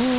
มี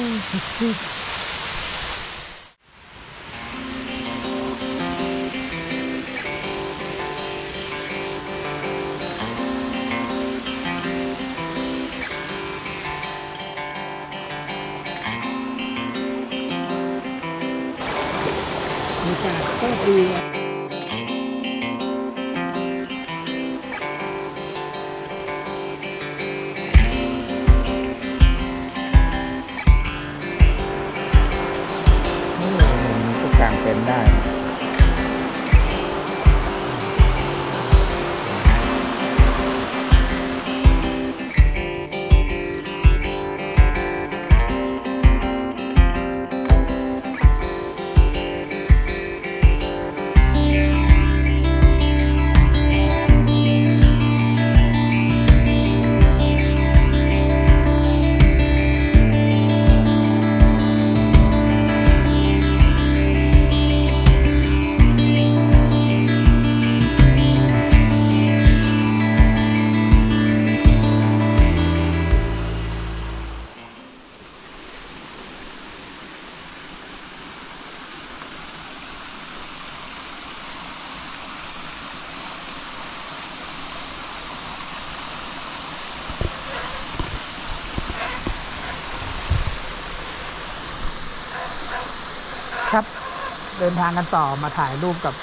เดินทางกันต่อมาถ่ายรูปกับ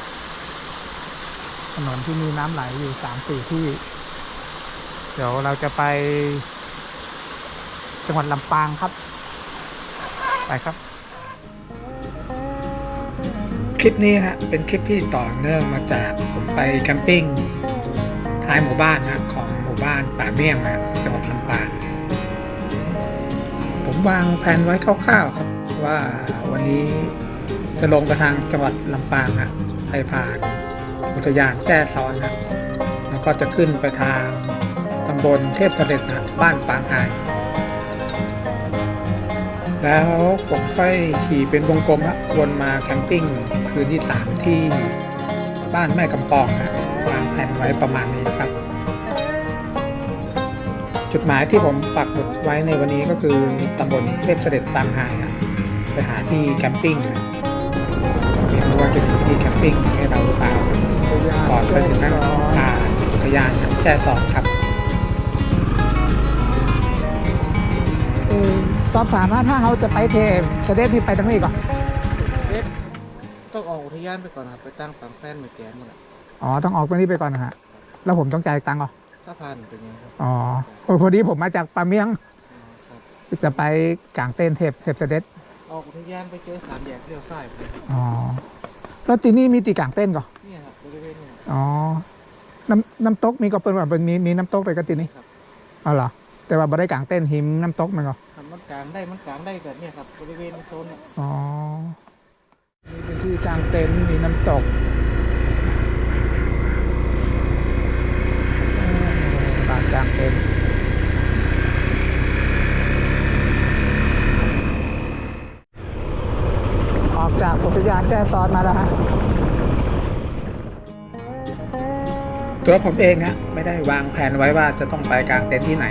ถนนที่มีน้ำไหลอยู่สามสี่ที่ เดี๋ยวเราจะไป จังหวัดลำปางครับ ไปครับ คลิปนี้ฮะเป็นคลิปที่ต่อเนื่องมาจากผมไปแคมปิ้งท้ายหมู่บ้านนะของหมู่บ้านป่าเมี่ยงนะจังหวัดลำปางผมวางแผนไว้คร่าวๆครับว่าวันนี้ จะลงไปทางจังหวัดลำปางอะไปผ่านอุทยานแจ้ซ้อนนะแล้วก็จะขึ้นไปทางตำบลเทพเสด็จนะบ้านปางไฮแล้วผมค่อยขี่เป็นวงกลมฮะวนมาแคมปิ้งคืนที่3ที่บ้านแม่กำปองฮะวางแผนไว้ประมาณนี้ครับ จุดหมายที่ผมปักหมุดไว้ในวันนี้ก็คือตำบลเทพเสด็จบางไฮอะไปหาที่แคมปิ้งอะ ว่าจะมีที่แคมปิ้งให้เราหรือเปล่าก่อนไปถึงนั้นผ่านอุทยานแจ้สอนครับสอบถามว่าถ้าเขาจะไปเทเสด็จนี่ไปทางนี้ก่อนเด็กต้องออกอุทยานไปก่อนครับไปตั้งฝังแฟนเหมือนแกนหมดอะอ๋อต้องออกตรงนี้ไปก่อนนะฮะแล้วผมต้องจ่ายตังค์เหรอถ้าผ่านเป็นยังไงครับอ๋อโอ้ยพอดีผมมาจากปาเมียงอ๋อครับจะไปกางเต้นท์เทพเทพเสด็จออกอุทยานไปเจอสามแยกเลี้ยวซ้ายไปครับอ๋อ แล้วที่นี่มีตีกางเต้นท์ก่อนเนี่ยครับบริเวณนี้อ๋อ น้ำน้ำตกมีก็เป็นแบบมีมีน้ำตกไปก็ตีนี้ครับอ๋อเหรอ แต่ว่าบ่ได้กางเต้นท์หิมน้ำตกมันก็ทำมันกลางได้มันกลางได้แบบเนี้ยครับบริเวณโซนเนี่ยอ๋อนี่เป็นที่กางเต็นท์มีน้ำตกเออลานกางเต็นท์ออกจานแจ้ซอนมาแล้วฮะตัวผมเองฮะไม่ได้วางแผนไว้ว่าจะต้องไปกางเต็นท์ที่ไหน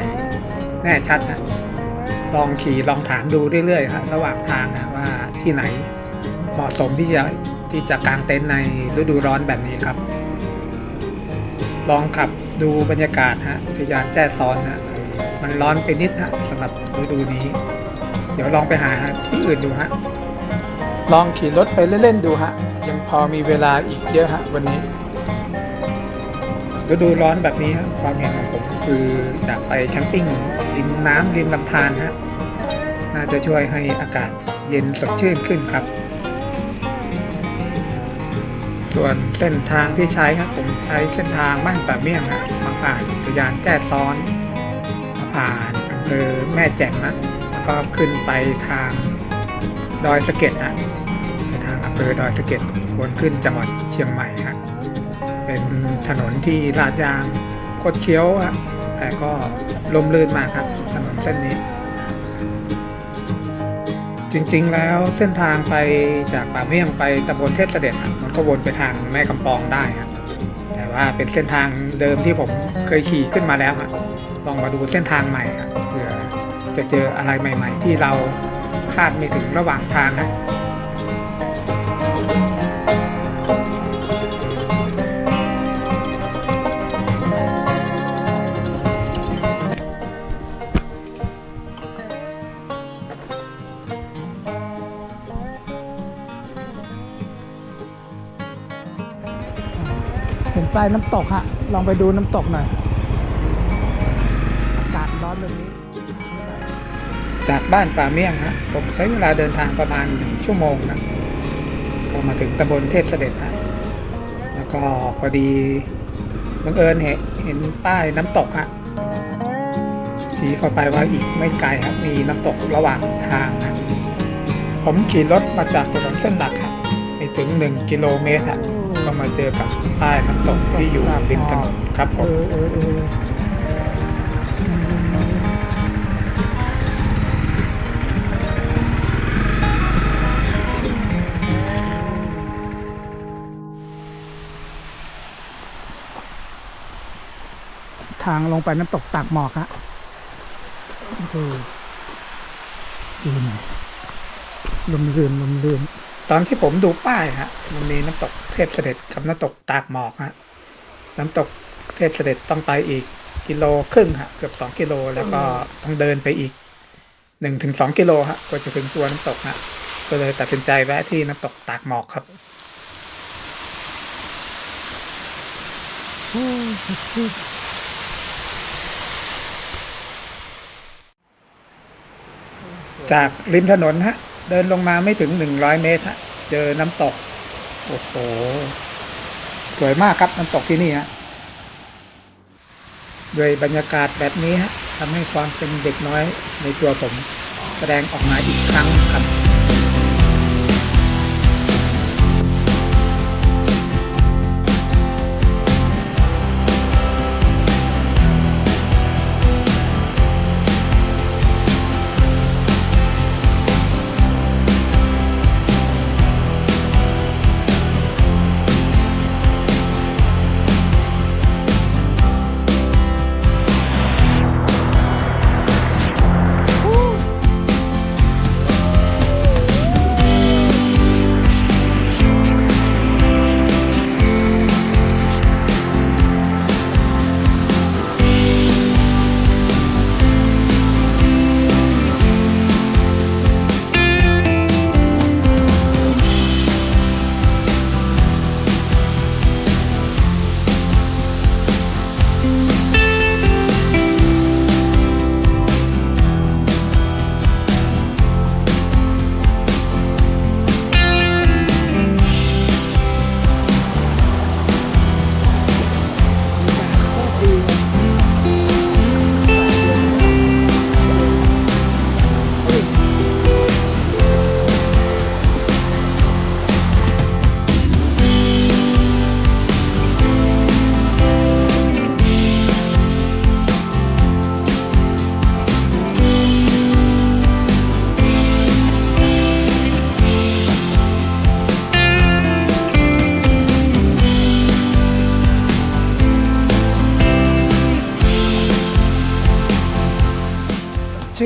แน่ชัดฮะลองขี่ลองถามดูเรื่อยๆฮะระหว่างทางนะว่าที่ไหนเหมาะสมที่จะที่จะกางเต็นท์ในฤดูร้อนแบบนี้ครับ ลองขับดูบรรยากาศฮะอุทยานแจ้ซ้อนฮะมันร้อนไปนิดฮะสำหรับฤดูนี้ เดี๋ยวลองไปหาที่อื่นดูฮะ ลองขี่รถไปเล่นๆดูฮะ ยังพอมีเวลาอีกเยอะฮะวันนี้ฤดูร้อนแบบนี้ฮะความเห็นของผมคืออยากไปแคมปิ้งริมน้ำริมลำธารฮะน่าจะช่วยให้อากาศเย็นสดชื่นขึ้นครับ ส่วนเส้นทางที่ใช้ครับผมใช้เส้นทางบ้านป่าเมี่ยงครับมาผ่านอุทยานแจ้ซ้อนมาผ่านอำเภอแม่แจ่มนะแล้วก็ขึ้นไปทางดอยสะเก็ดนะ ภอดอยสะเก็ดวนขึ้นจังหวัดเชียงใหม่ครับเป็นถนนที่ลาดยางคดเคี้ยวครับแต่ก็ลมลื่นมากครับ ถนนเส้นนี้ จริงๆแล้วเส้นทางไปจากป่าเมี่ยงไปตำบลเทพเสด็จมันก็วนไปทางแม่กำปองได้ครับแต่ว่าเป็นเส้นทางเดิมที่ผมเคยขี่ขึ้นมาแล้วอะลองมาดูเส้นทางใหม่ครับเผื่อจะเจออะไรใหม่ ๆ ที่เราคาดไม่ถึงระหว่างทางฮะ ปลายน้ำตกฮะ ลองไปดูน้ำตกหน่อย อากาศร้อนแบบนี้ จากบ้านป่าเมี่ยงฮะ ผมใช้เวลาเดินทางประมาณหนึ่งชั่วโมงนะ ก็มาถึงตำบลเทพเสด็จฮะ แล้วก็พอดีบังเอิญเห็นเห็นป้ายน้ำตกฮะชี้เข้าไปว่าอีกไม่ไกลครับมีน้ำตกระหว่างทางฮะผมขี่รถมาจากถนนเส้นหลักครับไม่ถึง 1 กิโลเมตรฮะ ก็มาเจอกับป้ายน้ำตกที่อยู่ริมถนนครับผมทางลงไปน้ำตกตากหมอกฮะโอ้โหดูหน่อยลมรื่นลมรื่น ตอนที่ผมดูป้ายฮะมันมีน้ำตกเทพเสด็จกับน้ำตกตากหมอกฮะน้ำตกเทพเสด็จต้องไปอีกกิโลครึ่งฮะเกือบสองกิโลแล้วก็ต้องเดินไปอีกหนึ่งถึงสองกิโลฮะกว่าจะถึงตัวน้ำตกฮะก็เลยตัดสินใจแวะที่น้ำตกตากหมอกครับจากริมถนนฮะ เดินลงมาไม่ถึงหนึ่งร้อยเมตรฮะเจอน้ำตก โอ้โห สวยมากครับน้ำตกที่นี่ฮะด้วยบรรยากาศแบบนี้ฮะทำให้ความเป็นเด็กน้อยในตัวผม แสดงออกมาอีกครั้งครับ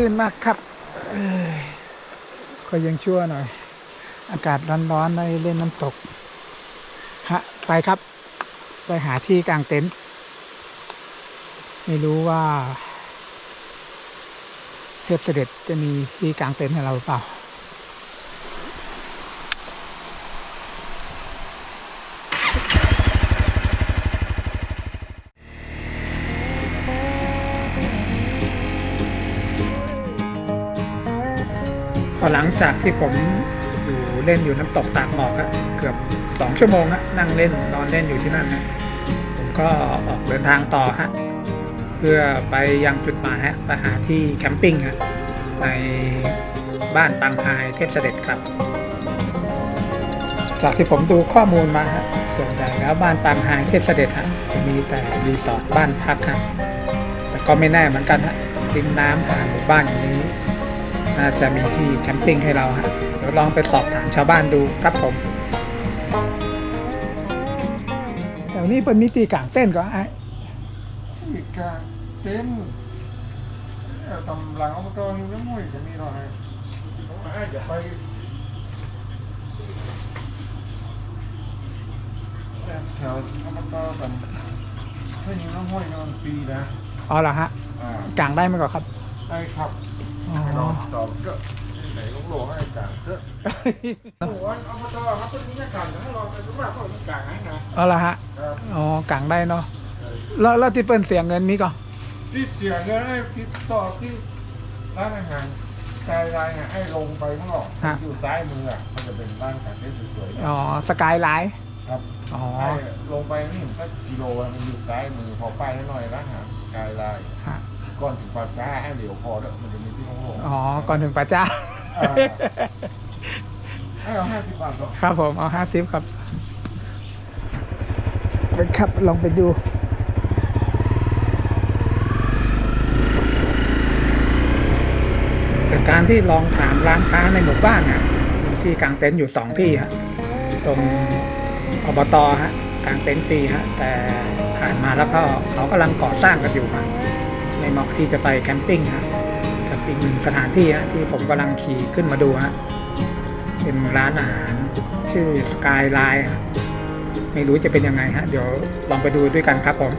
ชื่นมากครับก็ยังชั่วหน่อย อากาศร้อนๆในเล่นน้ำตก ฮะ ไปครับ ไปหาที่กลางเต็นท์ไม่รู้ว่า เทพเสด็จจะมีที่กลางเต็นท์ให้เราหรือเปล่า อหลังจากที่ผมอยู่เล่นอยู่น้ำตกตากหมอกอะเกือบสองชั่วโมงฮะนั่งเล่นนอนเล่นอยู่ที่นั่นนะผมก็ออกเดินทางต่อฮะเพื่อไปยังจุดหมายฮะไปหาที่แคมปิ้งฮะในบ้านปังไฮเทพเสด็จครับ จากที่ผมดูข้อมูลมาฮะส่วนใหญ่แล้วบ้านปังไฮเทพเสด็จฮะจะมีแต่รีสอร์ทบ้านพักฮะแต่ก็ไม่แน่เหมือนกันฮะริมน้ำผ่านหมู่บ้านอย่างนี้ น่าจะมีที่แคมปิ้งให้เราฮะเดี๋ยวลองไปสอบถามชาวบ้านดูครับผมแถวนี้เป็นมิติกลางเต้นก็ไอ้อีกการเต้นเอ่อตำหลังอบตอยู่แล้วมุ่ยจะมีหน่อยอ้จะไปแถวธรรมตากันให้ยิงน้องห้อยนอนฟรีนะอ๋อเหรอฮะอ่ากางได้ไหมก่อนครับไอ้ครับ อ๋อนอนตอบก็ไหนลูกโลให้กลางเถอะโอ้โหอบตครับเป็นนี่กลางให้เราไปรู้ว่าเขาเป็นกลางให้นะอ๋อเหรอฮะครับอ๋อกางได้เนาะแล้วแล้วที่เปิ้นเสียเงินมีก่อนที่เสียเงินให้ติดต่อที่ร้านอาหารชายรายเนี่ยให้ลงไปข้างนอกอยู่ซ้ายมืออะมันจะเป็นร้านการเล่นสวยๆอ๋อสกายไลน์ครับอ๋อให้ลงไปนี่สักกิโลอะมันอยู่ซ้ายมือพอไปหน่อยร้านอาหารชายรายฮะ ก่อนถึงปากกาให้เหลียวพอแล้วมันจะมีที่โล่งๆอ๋อ ก่อนถึงป้าจ้าอ่าให้เอาห้าสิบบาทก่อนครับผมเอาห้าสิบครับไปครับลองไปดู จากการที่ลองถามร้านค้าในหมู่บ้านอะมีที่กางเต็นท์อยู่สองที่ฮะตรงอบตฮะกางเต็นท์ฟรีฮะแต่ผ่านมาแล้วก็เขากำลังก่อสร้างกันอยู่ฮะ ไม่เหมาะที่จะไปแคมปิ้งฮะกับอีกหนึ่งสถานที่ฮะที่ผมกำลังขี่ขึ้นมาดูฮะเป็นร้านอาหารชื่อสกายไลน์ไม่รู้จะเป็นยังไงฮะเดี๋ยวลองไปดูด้วยกันครับผม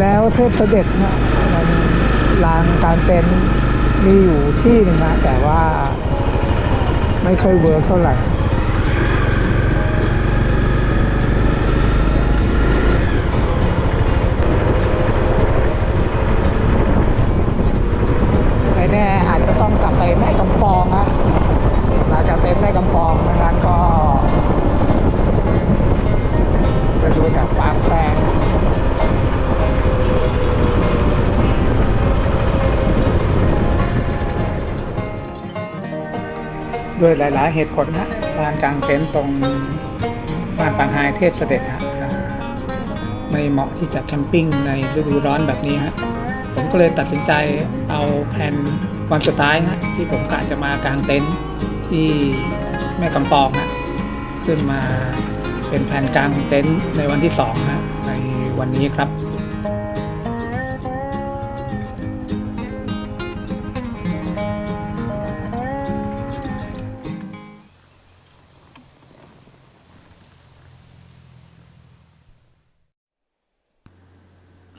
แล้วเทพเสด็จนะมันลานการเต็นมีอยู่ที่หนึ่งนะแต่ว่าไม่ค่อยเวิร์กเท่าไหร่ หลาย ๆ เหตุผลนะลานกลางเต็นท์ตรงบ้านปางไฮเทพเสด็จฮะไม่เหมาะที่จะแคมปิ้งในฤดูร้อนแบบนี้ฮะผมก็เลยตัดสินใจเอาแผนวันสุดท้ายฮะที่ผมกะจะมากางเต็นท์ที่แม่กำปองฮะขึ้นมาเป็นแผนกลางเต็นท์ในวันที่สองฮะในวันนี้ครับ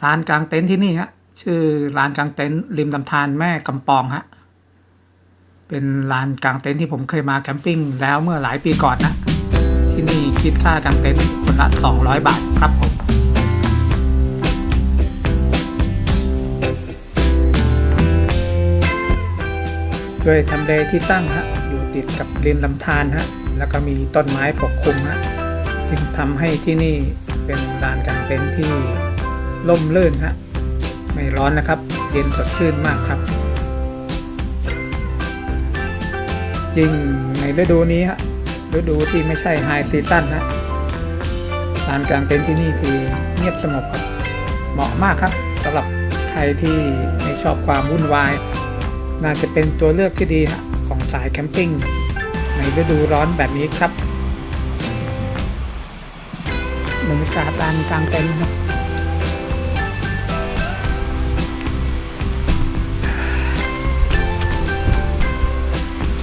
ร้านกลางเต็นท์ที่นี่ฮะชื่อร้านกลางเต็นท์ริมลำธารแม่กำปองฮะเป็นร้านกลางเต็นท์ที่ผมเคยมาแคมปิ้งแล้วเมื่อหลายปีก่อนนะ ที่นี่คิดค่ากลางเต็นท์คนละ 200 บาทครับผมโดยทำเลที่ตั้งฮะอยู่ติดกับริมลำธารฮะแล้วก็มีต้นไม้ปกคลุมฮะจึงทำให้ที่นี่เป็นลานกลางเต็นท์ที่ ร่มรื่นฮะไม่ร้อนนะครับ เย็นสดชื่นมากครับ จริงในฤดูนี้ฮะฤดูที่ไม่ใช่ไฮซีซั่นฮะลานกลางเต็นท์ที่นี่คือเงียบสงบครับเหมาะมากครับสำหรับใครที่ไม่ชอบความวุ่นวาย น่าจะเป็นตัวเลือกที่ดีฮะของสายแคมปิ้งในฤดูร้อนแบบนี้ครับบรรยากาศลานกลางเต็นท์ครับ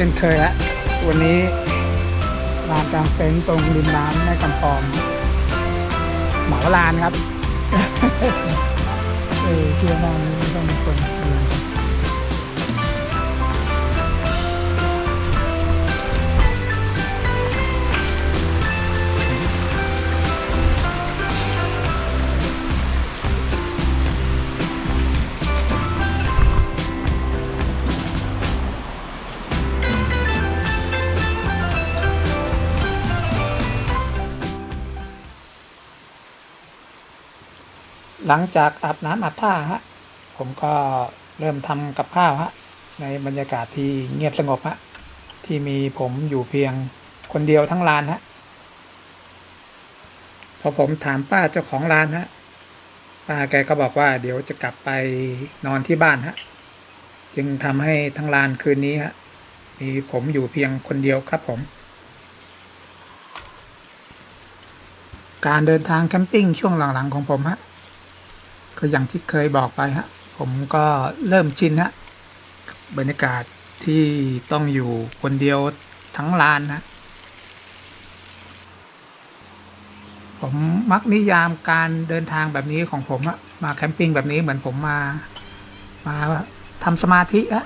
ช่นเคยละวันนี้ลานกลางเต็นท์ตรงริมน้ำแม่กำปองเหมาลานครับ เออเชื่อว่าไม่ต้องมีคน หลังจากอาบน้ำอาบท่าฮะผมก็เริ่มทำกับข้าวฮะในบรรยากาศที่เงียบสงบฮะที่มีผมอยู่เพียงคนเดียวทั้งร้านฮะพอผมถามป้าเจ้าของร้านฮะป้าแกก็บอกว่าเดี๋ยวจะกลับไปนอนที่บ้านฮะจึงทำให้ทั้งร้านคืนนี้ฮะมีผมอยู่เพียงคนเดียวครับผม การเดินทางแคมปิ้งช่วงหลังๆของผมฮะ ก็อย่างที่เคยบอกไปฮะ ผมก็เริ่มชินฮะบรรยากาศที่ต้องอยู่คนเดียวทั้งลานนะ ผมมักนิยามการเดินทางแบบนี้ของผมอะมาแคมปิ้งแบบนี้เหมือนผมมา มาทำสมาธิอะ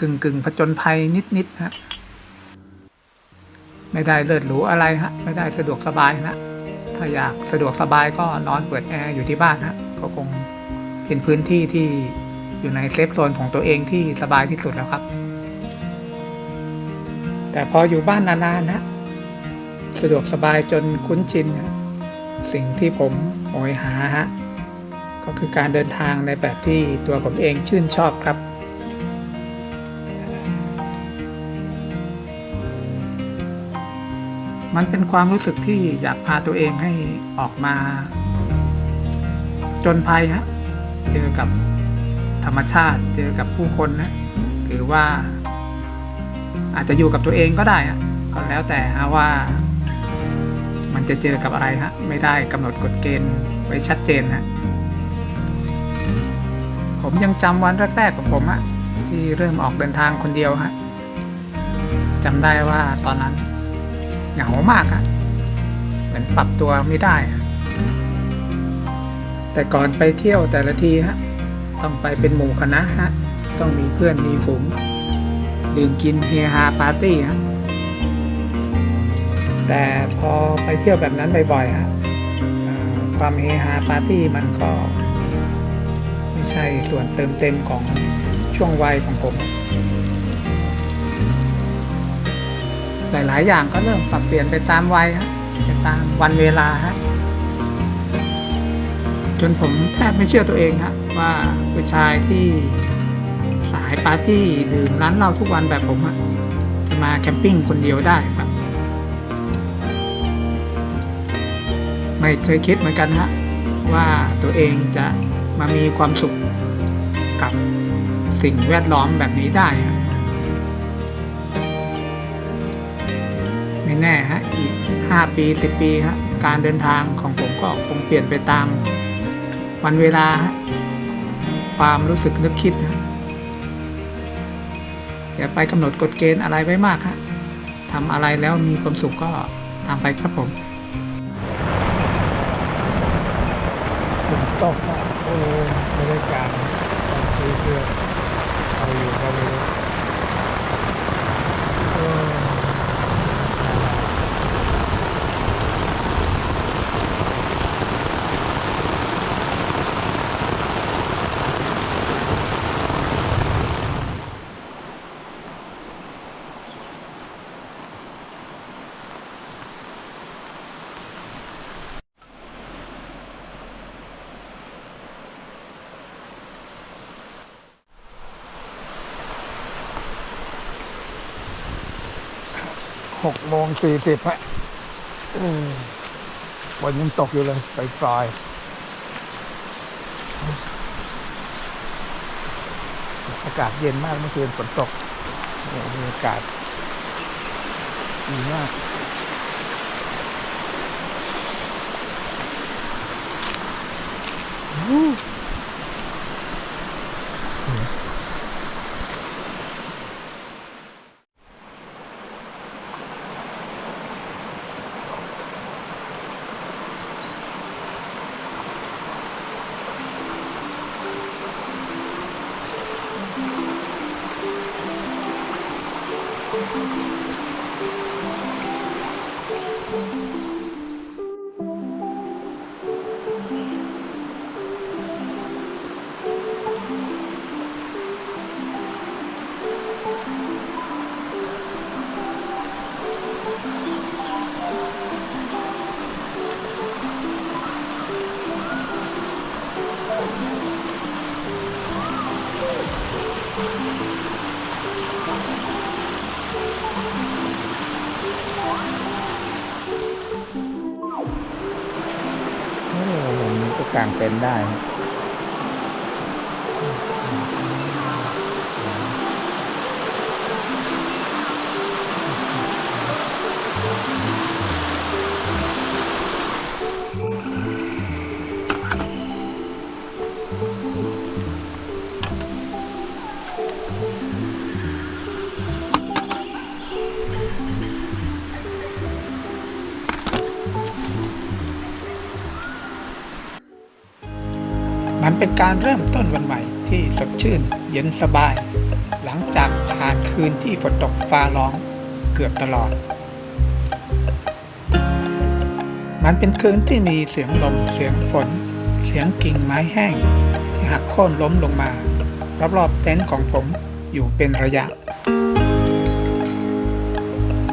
กึ่งกึ่งผจญภัยนิดๆฮะไม่ได้เลิศหรูอะไรฮะ ไม่ได้สะดวกสบายนะถ้าอยากสะดวกสบายก็นอนเปิดแอร์อยู่ที่บ้านฮะ ก็คงเป็นพื้นที่ที่อยู่ในเซฟโซนของตัวเองที่สบายที่สุดแล้วครับ แต่พออยู่บ้านนานๆนะ สะดวกสบายจนคุ้นชินฮะสิ่งที่ผมโหยหาฮะก็คือการเดินทางในแบบที่ตัวผมเองชื่นชอบครับ มันเป็นความรู้สึกที่อยากพาตัวเองให้ออกมา จนภัยฮะเจอกับธรรมชาติ เจอกับผู้คนนะหรือว่า อาจจะอยู่กับตัวเองก็ได้ฮะก็แล้วแต่ฮะว่า มันจะเจอกับอะไรฮะไม่ได้กำหนดกฎเกณฑ์ไว้ชัดเจนฮะผมยังจำวันแรกๆของผมฮะที่เริ่มออกเดินทางคนเดียวฮะจำได้ว่าตอนนั้นเหงามากอะเหมือนปรับตัวไม่ได้อะ แต่ก่อนไปเที่ยวแต่ละทีฮะต้องไปเป็นหมู่คณะฮะต้องมีเพื่อนมีฝูงดื่มกินเฮฮาปาร์ตี้ฮะแต่พอไปเที่ยวแบบนั้นบ่อยๆฮะความเฮฮาปาร์ตี้มันก็ ไม่ใช่ส่วนเติมเต็มของช่วงวัยของผม หลายๆอย่างก็เริ่มปรับเปลี่ยนไปตามวัยฮะไปตามวันเวลาฮะ จนผมแทบไม่เชื่อตัวเองฮะว่าผู้ชายที่สายปาร์ตี้ดื่มร้านเหล้าทุกวันแบบผมฮะจะมาแคมปิ้งคนเดียวได้ครับ ไม่เคยคิดเหมือนกันฮะว่าตัวเองจะมามีความสุขกับสิ่งแวดล้อมแบบนี้ได้ฮะไม่แน่ฮะอีก 5 ปี 10 ปีฮะการเดินทางของผมก็คงเปลี่ยนไปตาม วันเวลา ความรู้สึกนึกคิดฮะอย่าไปกำหนดกฎเกณฑ์อะไรไว้มากฮะทำอะไรแล้วมีความสุขก็ทำไปครับผมฝนตกอะโอ้บรรยากาศความสวยเกินเอาอยู่ก็ไม่รู้ หกโมงสี่สิบฮะฝนยังตกอยู่เลยไปปลายๆอากาศเย็นมากเมื่อคืนฝนตกโอ้โหบรรยากาศดีมากอู้ เป็นได้ มันเป็นการเริ่มต้นวันใหม่ที่สดชื่นเย็นสบาย หลังจากผ่านคืนที่ฝนตกฟ้าร้องเกือบตลอด มันเป็นคืนที่มีเสียงลมเสียงฝน เสียงกิ่งไม้แห้ง ที่หักโค่นล้มลงมารอบๆเต็นท์ของผมอยู่เป็นระยะ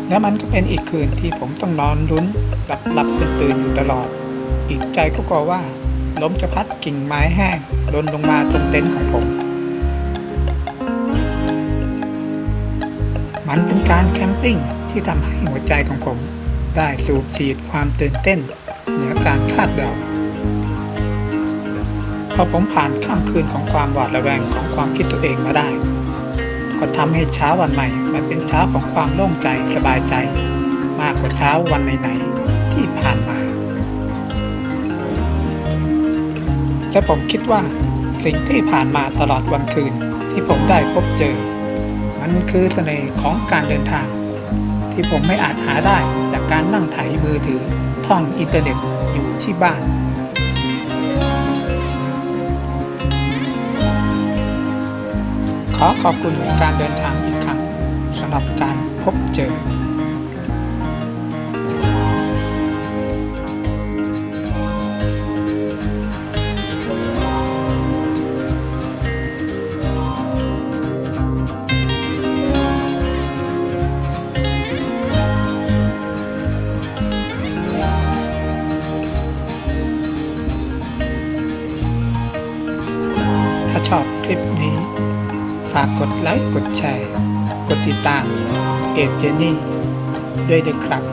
และมันก็เป็นอีกคืนที่ผมต้องนอนลุ้นหลับหลับตื่นตื่นๆอยู่ตลอด อีกใจก็กลัวว่า ลมจะพัดกิ่งไม้แห้งหล่นลงมาตรงเต็นท์ของผม มันเป็นการแคมปิ้งที่ทำให้หัวใจของผม ได้สูบฉีดความตื่นเต้น เหนือการคาดเดาพอผมผ่านข้ามคืนของความหวาดระแวงของความคิดตัวเองมาได้ ก็ทำให้เช้าวันใหม่ มันเป็นเช้าของความโล่งใจสบายใจ มากกว่าเช้าวันไหนๆที่ผ่านมา และผมคิดว่าสิ่งที่ผ่านมาตลอดวันคืนที่ผมได้พบเจอ มันคือเสน่ห์ของการเดินทาง ที่ผมไม่อาจหาได้จากการนั่งไถมือถือท่องอินเทอร์เน็ตอยู่ที่บ้านขอขอบคุณการเดินทางอีกครั้งสำหรับการพบเจอากกดไลค์ กดแชร์ กดติดตาม เอเจนี่ด้วยเด็กครับ